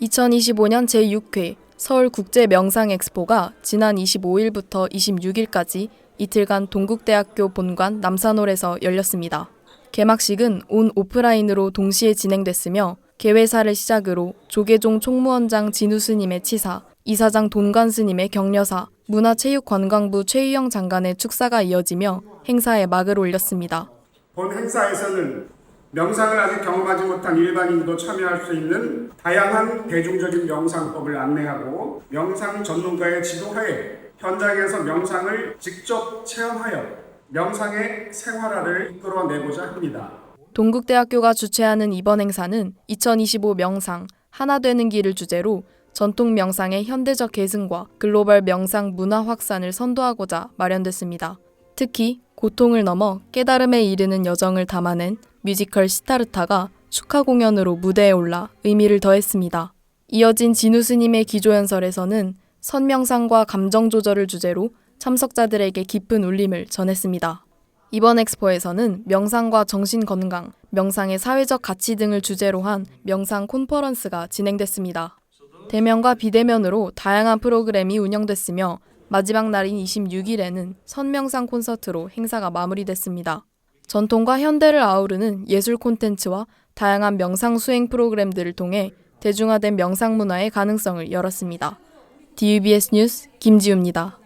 2025년 제6회 서울국제명상엑스포가 지난 25일부터 26일까지 이틀간 동국대학교 본관 남산홀에서 열렸습니다. 개막식은 온 오프라인으로 동시에 진행됐으며 개회사를 시작으로 조계종 총무원장 진우 스님의 치사, 이사장 돈관 스님의 격려사, 문화체육관광부 최유영 장관의 축사가 이어지며 행사에 막을 올렸습니다. 본 행사에서는 명상을 아직 경험하지 못한 일반인도 참여할 수 있는 다양한 대중적인 명상법을 안내하고 명상 전문가의 지도하에 현장에서 명상을 직접 체험하여 명상의 생활화를 이끌어내고자 합니다. 동국대학교가 주최하는 이번 행사는 2025 명상 하나 되는 길을 주제로 전통 명상의 현대적 계승과 글로벌 명상 문화 확산을 선도하고자 마련됐습니다. 특히 고통을 넘어 깨달음에 이르는 여정을 담아낸 뮤지컬 시타르타가 축하 공연으로 무대에 올라 의미를 더했습니다. 이어진 진우 스님의 기조연설에서는 선명상과 감정 조절을 주제로 참석자들에게 깊은 울림을 전했습니다. 이번 엑스포에서는 명상과 정신 건강, 명상의 사회적 가치 등을 주제로 한 명상 콘퍼런스가 진행됐습니다. 대면과 비대면으로 다양한 프로그램이 운영됐으며 마지막 날인 26일에는 선명상 콘서트로 행사가 마무리됐습니다. 전통과 현대를 아우르는 예술 콘텐츠와 다양한 명상 수행 프로그램들을 통해 대중화된 명상 문화의 가능성을 열었습니다. DUBS 뉴스 김지우입니다.